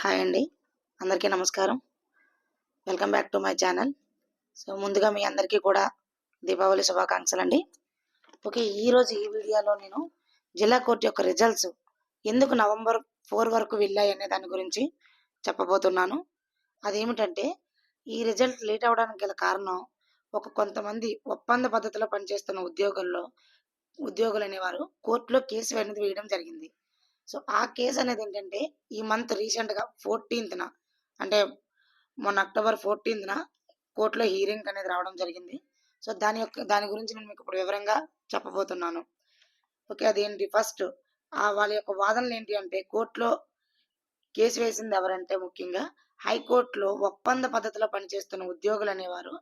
Hi అండి. అందరికీ నమస్కారం. Welcome back to my channel. So ముందుగా మీ అందరికీ కూడా దీపావళి శుభాకాంక్షలు అండి ఓకే ఈరోజు ఈ వీడియోలో నేను జిల్లా కోర్టు యొక్క రిజల్ట్స్ ఎందుకు నవంబర్ ఫోర్ వరకు వెళ్ళాయి అనే దాని గురించి చెప్పబోతున్నాను. అదేమిటంటే ఈ రిజల్ట్ లేట్ అవడానికి గల కారణం ఒక కొంతమంది ఒప్పంద పద్ధతిలో పనిచేస్తున్న ఉద్యోగుల్లో ఉద్యోగులు అనేవారు కోర్టులో కేసు అనేది వేయడం జరిగింది. సో ఆ కేసు అనేది ఏంటంటే ఈ మంత్ రీసెంట్గా ఫోర్టీన్త్న అంటే మొన్న అక్టోబర్ ఫోర్టీన్త్న కోర్టులో హీరింగ్ అనేది రావడం జరిగింది. సో దాని యొక్క దాని గురించి నేను మీకు ఇప్పుడు వివరంగా చెప్పబోతున్నాను. ఓకే అదేంటి? ఫస్ట్ ఆ వాళ్ళ యొక్క వాదనలు ఏంటి అంటే కోర్టులో కేసు వేసింది ఎవరంటే ముఖ్యంగా హైకోర్టులో ఒప్పంద పద్ధతిలో పనిచేస్తున్న ఉద్యోగులు అనేవారు.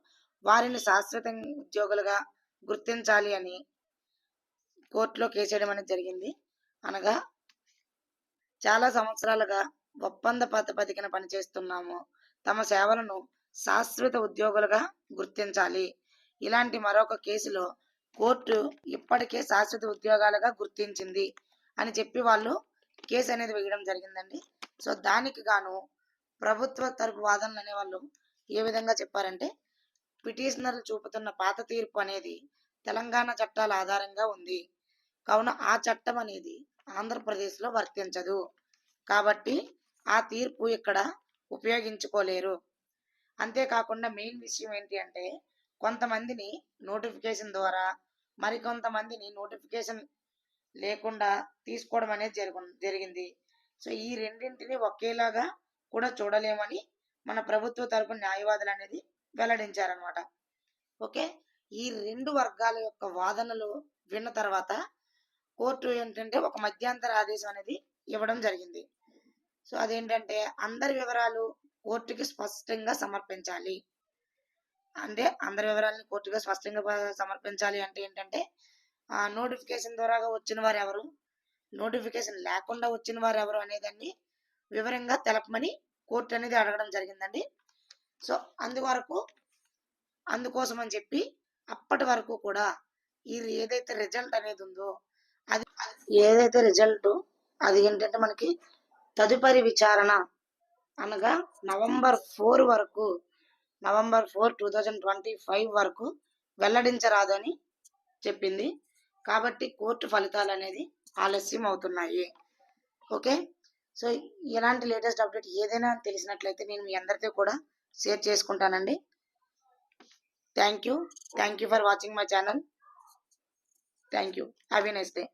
వారిని శాశ్వత ఉద్యోగులుగా గుర్తించాలి అని కోర్టులో కేసు వేయడం అనేది జరిగింది. అనగా చాలా సంవత్సరాలుగా ఒప్పంద ప్రాతిపదికన పనిచేస్తున్నాము తమ సేవలను శాశ్వత ఉద్యోగులుగా గుర్తించాలి. ఇలాంటి మరొక కేసులో కోర్టు ఇప్పటికే శాశ్వత ఉద్యోగాలుగా గుర్తించింది అని చెప్పి వాళ్ళు కేసు అనేది వేయడం జరిగిందండి. సో దానికి గాను ప్రభుత్వ తరపు వాదనలు అనేవాళ్ళు ఏ విధంగా చెప్పారంటే పిటిషనర్లు చూపుతున్న పాత తీర్పు అనేది తెలంగాణ చట్టాల ఆధారంగా ఉంది. కావున ఆ చట్టం అనేది ఆంధ్రప్రదేశ్లో వర్తించదు. కాబట్టి ఆ తీర్పు ఇక్కడ ఉపయోగించుకోలేరు. అంతేకాకుండా మెయిన్ విషయం ఏంటి అంటే కొంతమందిని నోటిఫికేషన్ ద్వారా మరికొంతమందిని నోటిఫికేషన్ లేకుండా తీసుకోవడం అనేది జరుగు జరిగింది. సో ఈ రెండింటిని ఒకేలాగా కూడా చూడలేమని మన ప్రభుత్వ తరపు న్యాయవాదులు అనేది వెల్లడించారనమాట ఓకే? ఈ రెండు వర్గాల యొక్క వాదనలు విన్న తర్వాత కోర్టు ఏంటంటే ఒక మధ్యంతర ఆదేశం అనేది ఇవ్వడం జరిగింది. సో అదేంటంటే అందరి వివరాలు కోర్టుకి స్పష్టంగా సమర్పించాలి. అంటే అందరి వివరాలను కోర్టుగా స్పష్టంగా సమర్పించాలి అంటే ఏంటంటే ఆ నోటిఫికేషన్ ద్వారా వచ్చిన వారు ఎవరు? నోటిఫికేషన్ లేకుండా వచ్చిన వారు ఎవరు అనేదాన్ని వివరంగా తెలపమని కోర్టు అనేది అడగడం జరిగిందండి. సో అందువరకు అందుకోసం అని చెప్పి అప్పటి వరకు కూడా ఈ ఏదైతే రిజల్ట్ అనేది ఉందో ఏదైతే రిజల్ట్ అది ఏంటంటే మనకి తదుపరి విచారణ అనగా నవంబర్ ఫోర్ వరకు November four two thousand twenty five వరకు వెల్లడించరాదు అని చెప్పింది. కాబట్టి కోర్టు ఫలితాలు అనేది ఆలస్యం అవుతున్నాయి. ఓకే? సో ఎలాంటి లేటెస్ట్ అప్డేట్ ఏదైనా తెలిసినట్లయితే నేను మీ అందరితో కూడా షేర్ చేసుకుంటానండి. Thank you. Thank you for watching my channel. Thank you. Have a nice day